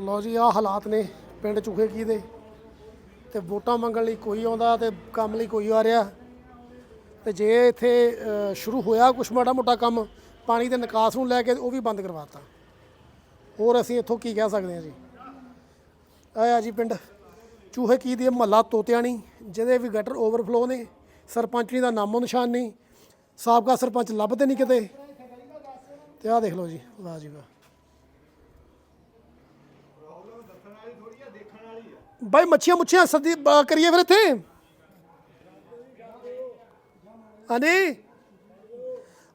ਲਓ ਜੀ, ਆਹ ਹਾਲਾਤ ਨੇ ਪਿੰਡ ਚੁਖੇ ਕੀ ਦੇ। ਤੇ ਵੋਟਾਂ ਮੰਗਣ ਲਈ ਕੋਈ ਆਉਂਦਾ ਤੇ ਕੰਮ ਲਈ ਕੋਈ ਆ ਰਿਹਾ। ਤੇ ਜੇ ਇੱਥੇ ਸ਼ੁਰੂ ਹੋਇਆ ਕੁਛ ਮਾੜਾ ਮੋਟਾ ਕੰਮ, ਪਾਣੀ ਦੇ ਨਿਕਾਸ ਨੂੰ ਲੈ ਕੇ ਉਹ ਵੀ ਬੰਦ ਕਰਵਾਤਾ। ਹੋਰ ਅਸੀਂ ਇੱਥੋਂ ਕੀ ਕਹਿ ਸਕਦੇ ਹਾਂ ਜੀ? ਆਇਆ ਜੀ ਪਿੰਡ ਚੂਹੇ ਕੀ ਦੀ, ਮਹੱਲਾ ਤੋਤਿਆਣੀ, ਜਿਹਦੇ ਵੀ ਗਟਰ ਓਵਰਫਲੋ ਨੇ, ਸਰਪੰਚਣੀ ਦਾ ਨਾਮੋ ਨਿਸ਼ਾਨ ਨਹੀਂ, ਸਾਬਕਾ ਸਰਪੰਚ ਲੱਭਦੇ ਨਹੀਂ ਕਿਤੇ। ਤੇ ਆਹ ਦੇਖ ਲਓ ਜੀ, ਵਾਹ ਜੀ ਵਾਹ। ਬਾਈ, ਮੱਛੀਆਂ ਮੁੱਛੀਆਂ ਸਦੀ ਬ- ਕਰੀਏ ਫਿਰ ਇੱਥੇ। ਹਾਂਜੀ।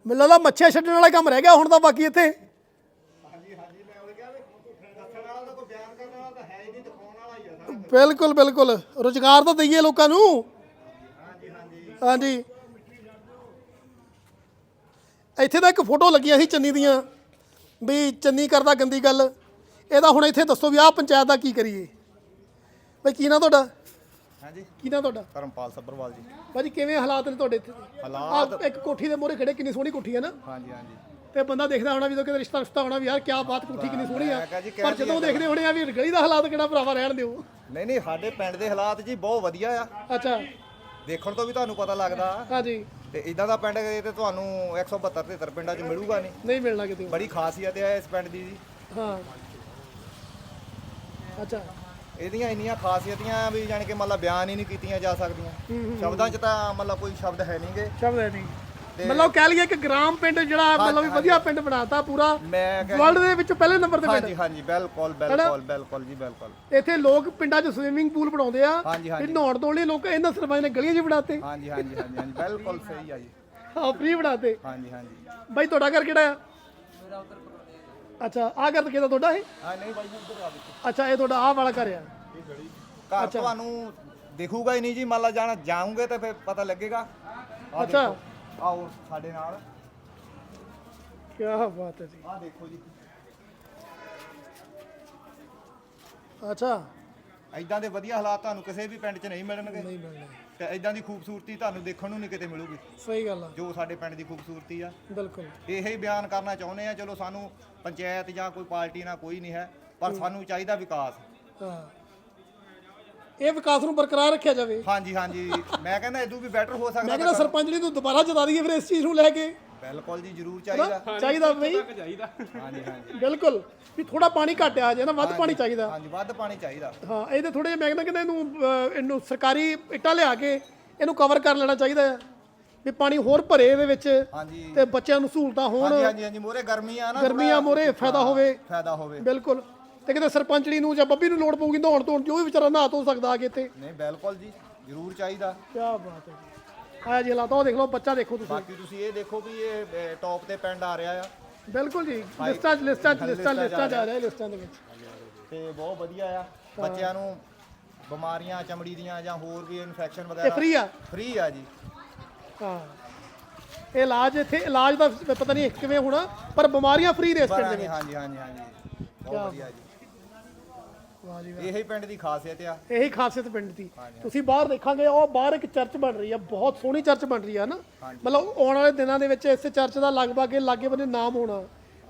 ਮੈਨੂੰ ਲੱਗਦਾ ਮੱਛੀਆਂ ਛੱਡਣ ਵਾਲਾ ਕੰਮ ਰਹਿ ਗਿਆ ਹੁਣ ਤਾਂ ਬਾਕੀ ਇੱਥੇ। ਬਿਲਕੁਲ ਬਿਲਕੁਲ। ਰੁਜ਼ਗਾਰ ਤਾਂ ਦਈਏ ਲੋਕਾਂ ਨੂੰ। ਹਾਂਜੀ ਇੱਥੇ ਤਾਂ ਇੱਕ ਫੋਟੋ ਲੱਗੀਆਂ ਸੀ ਚੰਨੀ ਦੀਆਂ। ਵੀ ਚੰਨੀ ਕਰਦਾ ਗੰਦੀ ਗੱਲ। ਇਹਦਾ ਹੁਣ ਇੱਥੇ ਦੱਸੋ ਵੀ ਆਹ ਪੰਚਾਇਤ ਦਾ ਕੀ ਕਰੀਏ। ਬਈ ਕੀ ਨਾ ਤੁਹਾਡਾ? ਹਾਂਜੀ। ਕੀ ਨਾ ਤੁਹਾਡਾ? ਧਰਮਪਾਲ ਸੱਭਰਵਾਲ ਜੀ। ਭਾਜੀ ਕਿਵੇਂ ਹਾਲਾਤ ਨੇ ਤੁਹਾਡੇ ਇੱਥੇ? ਹਾਲਾਤ ਆਹ ਇੱਕ ਕੋਠੀ ਦੇ ਮੂਹਰੇ ਖੜੇ ਕਿੰਨੀ ਸੋਹਣੀ ਕੋਠੀ ਹੈ ਨਾ? ਹਾਂਜੀ ਹਾਂਜੀ। ਤੇ ਬੰਦਾ ਦੇਖਦਾ ਹੋਣਾ ਵੀ ਤਾਂ ਕਿਤੇ ਰਿਸ਼ਤਾ ਰਿਸ਼ਤਾ ਹੋਣਾ ਵੀ ਯਾਰ ਕਿਆ ਬਾਤ ਕੋਠੀ ਕਿੰਨੀ ਸੋਹਣੀ ਆ। ਮੈਂ ਕਿਹਾ ਜੀ, ਕਹਿ ਪਰ ਜਦੋਂ ਦੇਖਦੇ ਹੋਣੇ ਆ ਵੀ ਗਲੀ ਦਾ ਹਾਲਾਤ ਕਿਹੜਾ ਭਰਾਵਾ ਰਹਿਣ ਦਿਓ। ਨਹੀਂ ਨਹੀਂ ਸਾਡੇ ਪਿੰਡ ਦੇ ਹਾਲਾਤ ਜੀ ਬਹੁਤ ਵਧੀਆ ਆ। ਅੱਛਾ। ਦੇਖਣ ਤੋਂ ਵੀ ਤੁਹਾਨੂੰ ਪਤਾ ਲੱਗਦਾ। ਹਾਂਜੀ। ਤੇ ਇਦਾਂ ਦਾ ਪਿੰਡ ਇਹ ਤੇ ਤੁਹਾਨੂੰ 172 73 ਪਿੰਡਾਂ 'ਚ ਮਿਲੂਗਾ ਨਹੀਂ। ਨਹੀਂ ਮਿਲਣਾ ਕਿਤੇ। ਬੜੀ ਖਾਸੀਅਤ ਹੈ ਇਸ ਪਿੰਡ ਦੀ ਜੀ। ਹਾਂ। ਅੱਛਾ। ਇਹਦੀਆਂ ਇੰਨੀਆਂ ਖਾਸੀਅਤਾਂ ਵੀ ਜਾਣੀ ਕਿ ਮਤਲਬ ਬਿਆਨ ਹੀ ਨਹੀਂ ਕੀਤੀਆਂ ਜਾ ਸਕਦੀਆਂ। ਸ਼ਬਦਾਂ 'ਚ ਤਾਂ ਮਤਲਬ ਕੋਈ ਸ਼ਬਦ ਹੈ ਨਹੀਂਗੇ ਸ਼ਬਦ ਹੈ ਨਹੀਂ। ਮਤਲਬ ਕਹਿ ਲਈਏ ਕਿ ਗ੍ਰਾਮ ਪਿੰਡ ਜਿਹੜਾ ਮਤਲਬ ਵੀ ਵਧੀਆ ਪਿੰਡ ਬਣਾਤਾ ਪੂਰਾ ਵਰਲਡ ਦੇ ਵਿੱਚ ਪਹਿਲੇ ਨੰਬਰ ਤੇ ਪਿੰਡ। ਹਾਂਜੀ ਹਾਂਜੀ ਬਿਲਕੁਲ ਬਿਲਕੁਲ ਬਿਲਕੁਲ ਜੀ ਬਿਲਕੁਲ। ਇੱਥੇ ਲੋਕ ਪਿੰਡਾਂ 'ਚ ਸਵਿਮਿੰਗ ਪੂਲ ਬਣਾਉਂਦੇ ਆ। ਹਾਂਜੀ, ਹਾਂਜੀ। ਵੀ ਨਹਾਉਣ ਧੋਣ ਲਈ ਲੋਕ ਇਹਨਾਂ ਸਰਪੰਚ ਨੇ ਗਲੀਆਂ 'ਚ ਬਣਾਤੇ। ਹਾਂਜੀ ਹਾਂਜੀ ਹਾਂਜੀ ਹਾਂਜੀ ਬਿਲਕੁਲ ਸਹੀ ਆ ਜੀ। ਆ ਫ੍ਰੀ ਬਣਾਤੇ। ਹਾਂਜੀ ਹਾਂਜੀ। ਬਾਈ ਤੁਹਾਡਾ ਘਰ ਕਿਹੜਾ ਆ? ਮੇਰਾ ਉਧਰ ਅੱਛਾ ਆਹ ਘਰ ਕਿਹਦਾ ਤੁਹਾਡਾ ਇਹ? ਹਾਂ ਨਹੀਂ ਬਾਈ ਜੀ ਉੱਧਰ ਆ ਦੇਖੋ। ਅੱਛਾ ਇਹ ਤੁਹਾਡਾ ਆਹ ਵਾਲਾ ਘਰ ਆ। ਘਰ ਤੁਹਾਨੂੰ ਦਿਖੂਗਾ ਹੀ ਨਹੀਂ ਜੀ ਮੰਨ ਲਾ ਜਾਣਾ ਜਾਉਂਗੇ ਤਾਂ ਫਿਰ ਪਤਾ ਲੱਗੇਗਾ। ਆਹ ਅੱਛਾ। ਦੇਖੋ, ਆਓ ਸਾਡੇ ਨਾਲ। ਕੀ ਬਾਤ ਹੈ ਜੀ। ਆਹ ਦੇਖੋ ਜੀ। ਅੱਛਾ। ਐਦਾਂ ਦੇ ਵਧੀਆ ਹਾਲਾਤ ਤੁਹਾਨੂੰ ਕਿਸੇ ਵੀ ਪਿੰਡ 'ਚ ਨਹੀਂ ਮਿਲਣਗੇ। ਨਹੀਂ ਮਿਲਣਾ। ਤੇ ਐਦਾਂ ਦੀ ਖੂਬਸੂਰਤੀ ਤੁਹਾਨੂੰ ਦੇਖਣ ਨੂੰ ਨਹੀਂ ਕਿਤੇ ਮਿਲੂਗੀ। ਸਹੀ ਗੱਲ ਆ। ਜੋ ਸਾਡੇ ਪਿੰਡ ਦੀ ਖੂਬਸੂਰਤੀ ਆ। ਬਿਲਕੁਲ। ਇਹ ਹੀ ਬਿਆਨ ਕਰਨਾ ਚਾਹੁੰਦੇ ਆ ਚਲੋ ਸਾਨੂੰ ਪੰਚਾਇਤ ਜਾਂ ਕੋਈ ਪਾਰਟੀ ਨਾਲ ਕੋਈ ਨਹੀਂ ਹੈ ਪਰ ਸਾਨੂੰ ਚਾਹੀਦਾ ਵਿਕਾਸ। ਹਾਂ। ਇਹ ਵਿਕਾਸ ਨੂੰ ਬਰਕਰਾਰ ਰੱਖਿਆ ਜਾਵੇ। ਹਾਂਜੀ ਹਾਂਜੀ। ਮੈਂ ਕਹਿੰਦਾ ਇਦੋਂ ਵੀ ਬੈਟਰ ਹੋ ਮੈਂ ਸਕਦਾ ਕਹਿੰਦਾ ਸਰਪੰਚ ਲਈ ਤੂੰ ਦੁਬਾਰਾ ਜਿਤਾ ਦਈਏ ਫਿਰ ਇਸ ਚੀਜ਼ ਨੂੰ ਲੈ ਕੇ। ਬਿਲਕੁਲ ਜੀ ਜ਼ਰੂਰ ਚਾਹੀਦਾ। ਚਾਹੀਦਾ ਬਈ ਹਾਂਜੀ ਹਾਂਜੀ। ਬਿਲਕੁਲ। ਵੀ ਥੋੜਾ ਪਾਣੀ ਘੱਟ ਆ ਜੇ ਨਾ ਵੱਧ ਪਾਣੀ ਚਾਹੀਦਾ। ਹਾਂਜੀ ਵੱਧ ਪਾਣੀ ਚਾਹੀਦਾ। ਹਾਂ ਇਹਦੇ ਥੋੜੇ ਜਿਹਾ ਮੈਂ ਕਹਿੰਦਾ ਇਹਨੂੰ ਅਹ, ਇਹਨੂੰ ਸਰਕਾਰੀ ਇੱਟਾਂ ਲਿਆ ਕੇ ਇਹਨੂੰ ਕਵਰ ਕਰ ਲੈਣਾ ਚਾਹੀਦਾ ਹੈ। ਵੀ ਪਾਣੀ ਹੋਰ ਭਰੇ ਇਹਦੇ ਵਿੱਚ ਹਾਂਜੀ। ਤੇ ਬੱਚਿਆਂ ਨੂੰ ਸਹੂਲਤਾਂ ਹੋਣ। ਹਾਂਜੀ ਹਾਂਜੀ ਹਾਂਜੀ ਮੋਰੇ ਗਰਮੀ ਆ ਨਾ ਗਰਮੀਆਂ ਮੋਰੇ ਫਾਇਦਾ ਹੋਵੇ। ਫਾਇਦਾ ਹੋਵੇ। ਬਿਲਕੁਲ। ਤੇ ਕਿਤੇ ਸਰਪੰਚੜੀ ਨੂੰ ਜਾਂ ਬੱਬੀ ਨੂੰ ਲੋੜ ਪਊਗੀ ਨਹਾਉਣ ਧੋਣ ਜੋ ਵੀ ਵਿਚਾਰਾ ਨਹਾ ਧੋ ਸਕਦਾ ਆ ਕੇ ਇੱਥੇ। ਨਹੀਂ ਬਿਲਕੁਲ ਜੀ ਜ਼ਰੂਰ ਚਾਹੀਦਾ। ਕੀ ਬਾਤ ਹੈ ਆਇਆ ਜੀ ਹਾਲਾਤ ਉਹ ਦੇਖ ਲਓ ਬੱਚਾ ਦੇਖੋ ਤੁਸੀਂ। ਬਾਕੀ ਤੁਸੀਂ ਇਹ ਦੇਖੋ ਵੀ ਇਹ ਟੌਪ ਤੇ ਪਿੰਡ ਆ ਰਿਹਾ ਆ। ਬਿਲਕੁਲ ਜੀ ਲਿਸਟਾਂ 'ਚ ਲਿਸਟਾਂ 'ਚ ਲਿਸਟਾਂ ਲਿਸਟਾਂ ਆ ਰਿਹਾ। ਲਿਸਟਾਂ ਦੇ ਵਿੱਚ। ਤੇ ਬਹੁਤ ਵਧੀਆ ਆ। ਬੱਚਿਆਂ ਨੂੰ ਬਿਮਾਰੀਆਂ ਚਮੜੀ ਦੀਆਂ ਜਾਂ ਹੋਰ ਵੀ ਇਨਫੈਕਸ਼ਨ ਇਹ ਵਗੈਰਾ ਫ੍ਰੀ ਆ? ਫ੍ਰੀ ਆ ਜੀ। ਹਾਂ। ਇਹ ਇਲਾਜ ਇੱਥੇ ਇਲਾਜ ਦਾ ਪਤਾ ਨਹੀਂ ਕਿਵੇਂ ਹੋਣਾ ਪਰ ਬਿਮਾਰੀਆਂ ਫ੍ਰੀ ਦੇ ਇਸ ਪਿੰਡ ਦੇ ਵਿੱਚ। ਹਾਂਜੀ ਹਾਂਜੀ ਹਾਂਜੀ। ਬਹੁਤ ਵਧੀਆ ਜੀ। ਵਾਹ ਜੀ ਵਾਹ। ਇਹੀ ਪਿੰਡ ਦੀ ਖਾਸੀਅਤ ਆ। ਇਹੀ ਖਾਸੀਅਤ ਪਿੰਡ ਦੀ। ਤੁਸੀਂ ਬਾਹਰ ਦੇਖਾਂਗੇ ਉਹ ਬਾਹਰ ਇੱਕ ਚਰਚ ਬਣ ਰਹੀ ਆ ਬਹੁਤ ਸੋਹਣੀ ਚਰਚ ਬਣ ਰਹੀ ਆ ਨਾ। ਮਤਲਬ ਆਉਣ ਵਾਲੇ ਦਿਨਾਂ ਦੇ ਵਿੱਚ ਇਸ ਚਰਚ ਦਾ ਲਗਭਗ ਇਹ ਲਾਗੇ ਬੰਨੇ ਨਾਮ ਹੋਣਾ।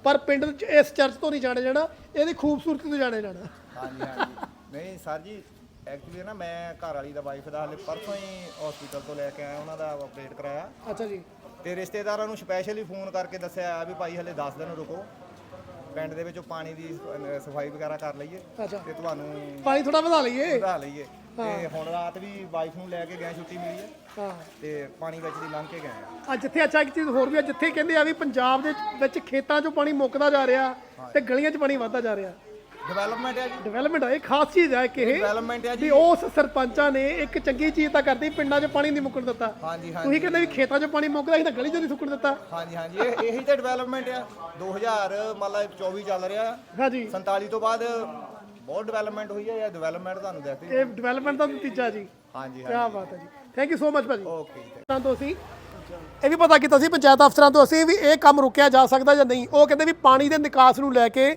ਪਰ ਪਿੰਡ ਵਿੱਚ ਇਸ ਚਰਚ ਤੋਂ ਨਹੀਂ ਜਾਣਿਆ ਜਾਣਾ ਇਹਦੀ ਖੂਬਸੂਰਤੀ ਤੋਂ ਜਾਣਿਆ ਜਾਣਾ। ਹਾਂਜੀ ਹਾਂਜੀ। ਨਹੀਂ ਸਰ ਜੀ ਐਕਚੁਅਲੀ ਨਾ ਮੈਂ ਘਰ ਵਾਲੀ ਦਾ ਵਾਈਫ ਦਾ ਹਲੇ ਪਰਸੋਂ ਹੀ ਹਸਪੀਟਲ ਤੋਂ ਲੈ ਕੇ ਆਇਆ ਉਹਨਾਂ ਦਾ ਆਪਰੇਟ ਕਰਾਇਆ। ਅੱਛਾ ਜੀ। ਤੇ ਰਿਸ਼ਤੇਦਾਰਾਂ ਨੂੰ ਸਪੈਸ਼ਲੀ ਫੋਨ ਕਰਕੇ ਦੱਸਿਆ ਵੀ ਭਾਈ ਹਲੇ 10 ਦਿਨ ਰੁਕੋ। ਪਿੰਡ ਦੇ ਵਿੱਚੋਂ ਪਾਣੀ ਦੀ ਸਫ਼ਾਈ ਵਗੈਰਾ ਕਰ ਲਈਏ ਅੱਛਾ। ਤੇ ਤੁਹਾਨੂੰ ਪਾਣੀ ਥੋੜਾ ਵਧਾ ਲਈਏ? ਵਧਾ ਲਈਏ। ਤੇ ਹੁਣ ਰਾਤ ਵੀ ਵਾਈਫ ਨੂੰ ਲੈ ਕੇ ਗਏ ਛੁੱਟੀ ਮਿਲੀ ਹੈ। ਹਾਂ। ਤੇ ਪਾਣੀ ਵਿੱਚ ਦੀ ਲੰਘ ਕੇ ਗਏ। ਆ ਆ ਜਿੱਥੇ ਅੱਛਾ ਇੱਕ ਚੀਜ਼ ਹੋਰ ਵੀ ਆ ਜਿੱਥੇ ਕਹਿੰਦੇ ਆ ਵੀ ਪੰਜਾਬ ਦੇ ਵਿੱਚ ਖੇਤਾਂ 'ਚੋਂ ਪਾਣੀ ਮੁੱਕਦਾ ਜਾ ਰਿਹਾ ਤੇ ਗਲੀਆਂ 'ਚ ਪਾਣੀ ਵੱਧਦਾ ਜਾ ਰਿਹਾ। ਡਿਵੈਲਪਮੈਂਟ ਹੈ ਜੀ। ਡਿਵੈਲਪਮੈਂਟ ਆ ਇਹ ਖਾਸ ਚੀਜ਼ ਹੈ ਕਿ ਇਹ ਡਿਵੈਲਪਮੈਂਟ ਹੈ ਵੀ ਜੀ ਉਸ ਸਰਪੰਚਾਂ ਨੇ ਇੱਕ ਚੰਗੀ ਚੀਜ਼ ਤਾਂ ਕਰਦੀ ਪਿੰਡਾਂ 'ਚ ਪਾਣੀ ਨਹੀਂ ਮੁੱਕਣ ਦਿੱਤਾ। ਹਾਂਜੀ ਹਾਂਜੀ। ਤੁਸੀਂ ਕਹਿੰਦੇ ਵੀ ਖੇਤਾਂ 'ਚ ਪਾਣੀ ਮੁੱਕਦਾ ਸੀ ਤਾਂ ਗਲੀ 'ਚ ਨਹੀਂ ਸੁੱਕਣ ਦਿੱਤਾ। ਹਾਂਜੀ ਹਾਂਜੀ ਇਹ ਇਹੀ ਤਾਂ ਡਿਵੈਲਪਮੈਂਟ ਆ। 2000 ਮਤਲਬ 24 ਚੱਲ ਰਿਹਾ। ਹਾਂਜੀ। 47 ਤੋਂ ਬਾਅਦ ਬਹੁਤ ਡਿਵੈਲਪਮੈਂਟ ਹੋਈ ਹੈ ਇਹ ਡਿਵੈਲਪਮੈਂਟ ਤੁਹਾਨੂੰ ਦੱਸਦੀ ਇਹ ਡਿਵੈਲਪਮੈਂਟ ਦਾ ਨਤੀਜਾ ਜੀ। ਹਾਂਜੀ ਕੀ ਹਾਂਜੀ। ਬਾਤ ਹੈ ਜੀ। ਥੈਂਕ ਯੂ ਸੋ ਮਚ ਭਾਜੀ। ਓਕੇ ਜੀ ਤਾਂ ਤੋਂ ਅਸੀਂ ਇਹ ਵੀ ਪਤਾ ਕੀਤਾ ਸੀ ਪੰਚਾਇਤ ਅਫਸਰਾਂ ਤੋਂ ਅਸੀਂ ਵੀ ਇਹ ਕੰਮ ਰੋਕਿਆ ਜਾ ਸਕਦਾ ਜਾਂ ਨਹੀਂ। ਉਹ ਕਹਿੰਦੇ ਵੀ ਪਾਣੀ ਦੇ ਨਿਕਾਸ ਨੂੰ ਲੈ ਕੇ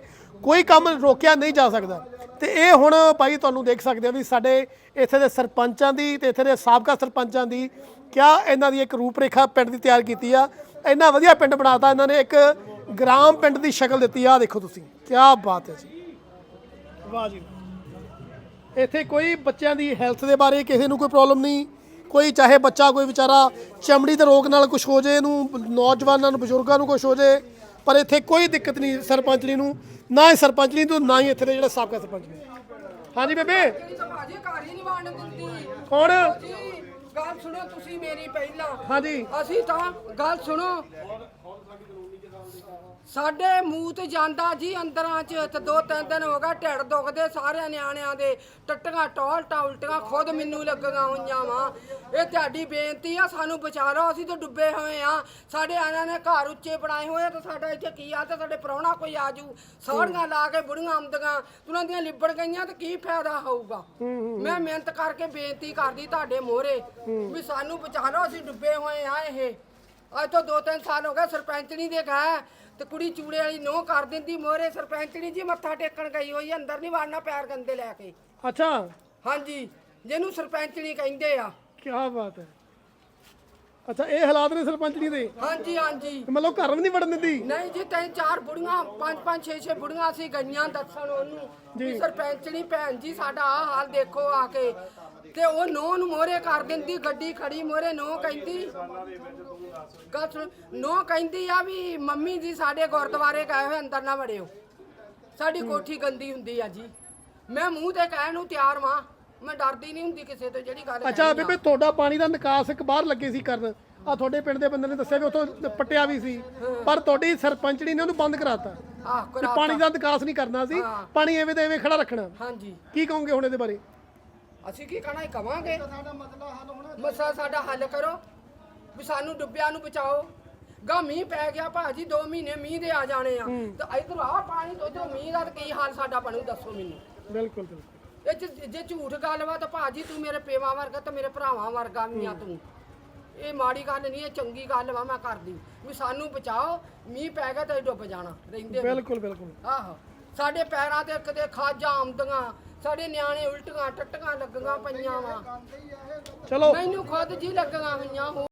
ਕੋਈ ਕੰਮ ਰੋਕਿਆ ਨਹੀਂ ਜਾ ਸਕਦਾ। ਤੇ ਇਹ ਹੁਣ ਭਾਈ ਤੁਹਾਨੂੰ ਦੇਖ ਸਕਦੇ ਆ ਵੀ ਸਾਡੇ ਇੱਥੇ ਦੇ ਸਰਪੰਚਾਂ ਦੀ ਤੇ ਇੱਥੇ ਦੇ ਸਾਬਕਾ ਸਰਪੰਚਾਂ ਦੀ ਕਿਆ ਇਹਨਾਂ ਦੀ ਇੱਕ ਰੂਪਰੇਖਾ ਪਿੰਡ ਦੀ ਤਿਆਰ ਕੀਤੀ ਆ। ਇੰਨਾ ਵਧੀਆ ਪਿੰਡ ਬਣਾਤਾ ਇਹਨਾਂ ਨੇ ਇੱਕ ਗ੍ਰਾਮ ਪਿੰਡ ਦੀ ਸ਼ਕਲ ਦਿੱਤੀ ਆ ਦੇਖੋ ਤੁਸੀਂ ਕਿਆ ਬਾਤ ਹੈ ਜੀ। ਵਾਹ ਜੀ। ਇੱਥੇ ਕੋਈ ਬੱਚਿਆਂ ਦੀ ਹੈਲਥ ਦੇ ਬਾਰੇ ਕਿਸੇ ਨੂੰ ਕੋਈ ਪ੍ਰੋਬਲਮ ਨਹੀਂ ਕੋਈ ਚਾਹੇ ਬੱਚਾ ਕੋਈ ਵਿਚਾਰਾ ਚਮੜੀ ਦੇ ਰੋਗ ਨਾਲ ਕੁਝ ਹੋ ਜੇ ਇਹਨੂੰ ਨੌਜਵਾਨਾਂ ਨੂੰ ਬਜ਼ੁਰਗਾਂ ਨੂੰ ਕੁਝ ਹੋ ਜੇ ਪਰ ਇੱਥੇ ਕੋਈ ਦਿੱਕਤ ਨਹੀਂ ਸਰਪੰਚਣੀ ਨੂੰ ਨਾ ਹੀ ਸਰਪੰਚਣੀ ਤੋਂ ਨਾ ਹੀ ਇੱਥੇ ਦੇ ਜਿਹੜੇ ਸਾਬਕਾ ਸਰਪੰਚ ਨੇ। ਹਾਂਜੀ ਬੇਬੇ? ਭਾਜੀ ਘਰ ਹੀ ਨਹੀਂ ਵੜਨ ਦਿੰਦੀ ਕੌਣ? ਜੀ ਗੱਲ ਸੁਣੋ ਤੁਸੀਂ ਮੇਰੀ ਪਹਿਲਾਂ। ਹਾਂਜੀ। ਅਸੀਂ ਤਾਂ ਗੱਲ ਸੁਣੋ ਸਾਡੇ ਮੂੰਹ ਤੇ ਜਾਂਦਾ ਜੀ ਅੰਦਰਾਂ ਚ ਤੇ ਦੋ ਤਿੰਨ ਦਿਨ ਹੋ ਗਏ ਢਿੱਡ ਦੁਖਦੇ ਸਾਰਿਆਂ ਨਿਆਣਿਆਂ ਦੇ। ਟੱਟੀਆਂ ਟੋਲਟਾ ਉਲਟੀਆਂ ਖੁਦ ਮੈਨੂੰ ਲੱਗੀਆਂ ਹੋਈਆਂ ਵਾ। ਇਹ ਤੁਹਾਡੀ ਬੇਨਤੀ ਆ, ਸਾਨੂੰ ਬਚਾ ਲਓ ਅਸੀਂ ਤਾਂ ਡੁੱਬੇ ਹੋਏ ਆ। ਸਾਡੇ ਆਨਾਂ ਨੇ ਘਰ ਉੱਚੇ ਬਣਾਏ ਹੋਏ ਆ ਤੇ ਸਾਡਾ ਇੱਥੇ ਕੀ ਆ ਤੇ ਸਾਡੇ ਪ੍ਰਾਹੁਣਾ ਕੋਈ ਆਜੂ ਸਾੜੀਆਂ ਲਾ ਕੇ ਬੁੜੀਆਂ ਆਮਦੀਆਂ ਉਹਨਾਂ ਦੀਆਂ ਲਿਬੜ ਗਈਆਂ ਤੇ ਕੀ ਫਾਇਦਾ ਹੋਊਗਾ? ਮੈਂ ਮਿਹਨਤ ਕਰਕੇ ਬੇਨਤੀ ਕਰਦੀ ਤੁਹਾਡੇ ਮੋਹਰੇ ਵੀ ਸਾਨੂੰ ਬਚਾ ਲਓ ਅਸੀਂ ਡੁੱਬੇ ਹੋਏ ਆ ਇਹ। ਅੱਜ ਤੋਂ ਦੋ ਤਿੰਨ ਸਾਲ ਹੋ ਗਏ ਸਰਪੰਚਣੀ ਦੇ ਗਏ ਤੇ ਕੁੜੀ ਚੂੜੇ ਵਾਲੀ ਨੋ ਕਰ ਦਿੰਦੀ ਮੋਰੇ ਸਰਪੰਚਣੀ ਜੀ ਮੱਥਾ ਟੇਕਣ ਗਈ ਹੋਈ ਆ, ਅੰਦਰ ਨਹੀਂ ਵੜਨਾ ਪੈਰ ਗੰਦੇ ਲੈ ਕੇ। ਅੱਛਾ। ਹਾਂਜੀ ਜਿਹਨੂੰ ਸਰਪੰਚਣੀ ਕਹਿੰਦੇ ਆ। ਕੀ ਬਾਤ ਹੈ। ਅੱਛਾ ਇਹ ਹਾਲਾਤ ਨੇ ਸਰਪੰਚਣੀ ਦੇ? ਹਾਂਜੀ ਹਾਂਜੀ। ਮਤਲਬ ਘਰ ਵੀ ਨਹੀਂ ਵੜਨ ਦਿੰਦੀ? ਨਹੀਂ ਜੀ ਤਿੰਨ ਚਾਰ ਬੁੜੀਆਂ ਪੰਜ ਪੰਜ ਛੇ ਛੇ ਬੁੜੀਆਂ ਅਸੀਂ ਗਈਆਂ ਦੱਸਣ ਉਹਨੂੰ ਵੀ ਸਰਪੰਚਣੀ ਭੈਣ ਜੀ ਸਾਡਾ ਆਹ ਹਾਲ ਦੇਖੋ ਆ ਕੇ। ਤੇ ਉਹ ਨੋ ਨੂੰ ਮੋਰੇ ਕਰ ਦਿੰਦੀ ਗੱਡੀ ਖੜੀ ਮੋਰੇ ਨੋ ਕਹਿੰਦੀ। ਗੱਲ ਸੁਣ ਨੋ ਕਹਿੰਦੀ ਆ ਵੀ ਮੰਮੀ ਜੀ ਸਾਡੇ ਗੁਰਦੁਆਰੇ ਗਏ ਹੋਏ ਅੰਦਰ ਨਾ ਵੜਿਓ। ਸਾਡੀ ਕੋਠੀ ਗੰਦੀ ਹੁੰਦੀ ਆ ਜੀ। ਮੈਂ ਮੂੰਹ ਤੇ ਕਹਿਣ ਨੂੰ ਤਿਆਰ ਵਾਂ। ਮੈਂ ਡਰਦੀ ਨਹੀਂ ਹੁੰਦੀ ਕਿਸੇ ਤੋਂ ਜਿਹੜੀ ਗੱਲ ਅੱਛਾ। ਬੇਬੇ ਤੁਹਾਡਾ ਪਾਣੀ ਦਾ ਨਿਕਾਸ ਇੱਕ ਬਾਹਰ ਲੱਗੇ ਸੀ ਕਰਨ। ਆ ਤੁਹਾਡੇ ਪਿੰਡ ਦੇ ਬੰਦੇ ਨੇ ਦੱਸਿਆ ਵੀ ਉੱਥੋਂ ਪੱਟਿਆ ਵੀ ਸੀ। ਪਰ ਤੁਹਾਡੀ ਸਰਪੰਚਣੀ ਨੇ ਉਹਨੂੰ ਬੰਦ ਕਰਾਤਾ। ਆਹ ਪਾਣੀ ਦਾ ਨਿਕਾਸ ਨਹੀਂ ਕਰਨਾ ਸੀ। ਪਾਣੀ ਐਵੇਂ ਦਾ ਐਵੇਂ ਖੜਾ ਰੱਖਣਾ। ਹਾਂਜੀ। ਕੀ ਕਹੋਗੇ ਹੁਣ ਇਹਦੇ ਬਾਰੇ? ਅਸੀਂ ਕੀ ਕਹਣਾ ਕਵਾਂਗੇ? ਮਸਲਾ ਸਾਡਾ ਹੱਲ ਕਰੋ। ਵੀ ਸਾਨੂੰ ਡੁੱਬਿਆਂ ਨੂੰ ਬਚਾਓ। ਗਾ ਮੀਂਹ ਪੈ ਗਿਆ ਭਾਜੀ 2 ਮਹੀਨੇ ਮੀਂਹ ਦੇ ਆ ਜਾਣੇ ਆ। ਤੇ ਇਧਰ ਆ ਪਾਣੀ ਤੋਂ ਇਧਰ ਮੀਂਹ ਦਾ ਕੀ ਹਾਲ ਸਾਡਾ ਬਣੂ ਦੱਸੋ ਮੈਨੂੰ। ਬਿਲਕੁਲ ਬਿਲਕੁਲ। ਇਹ 'ਚ ਜੇ ਝੂਠ ਗੱਲ ਵਾ ਤਾਂ ਭਾਜੀ ਤੂੰ ਮੇਰੇ ਪੇਵਾ ਵਰਗਾ ਤੇ ਮੇਰੇ ਭਰਾਵਾਂ ਵਰਗਾ ਵੀ ਆ ਤੂੰ। ਇਹ ਮਾੜੀ ਗੱਲ ਨਹੀਂ ਇਹ ਚੰਗੀ ਗੱਲ ਵਾ ਮੈਂ ਕਰਦੀ। ਵੀ ਸਾਨੂੰ ਬਚਾਓ ਮੀਂਹ ਪੈ ਗਿਆ ਤਾਂ ਅਸੀਂ ਡੁੱਬ ਜਾਣਾ। ਰਹਿੰਦੇ। ਬਿਲਕੁਲ ਬਿਲਕੁਲ। ਆਹੋ। ਸਾਡੇ ਪੈਰਾਂ ਤੇ ਕਿਤੇ ਖਾਜਾਂ ਆਉਂਦੀਆਂ ਸਾਡੇ ਨਿਆਣੇ ਉਲਟੀਆਂ ਟੱਟੀਆਂ ਲੱਗੀਆਂ ਪਈਆਂ ਵਾ। ਚਲੋ। ਮੈਨੂੰ ਖੁਦ ਜੀ ਲੱਗੀਆਂ ਹੋਈਆਂ।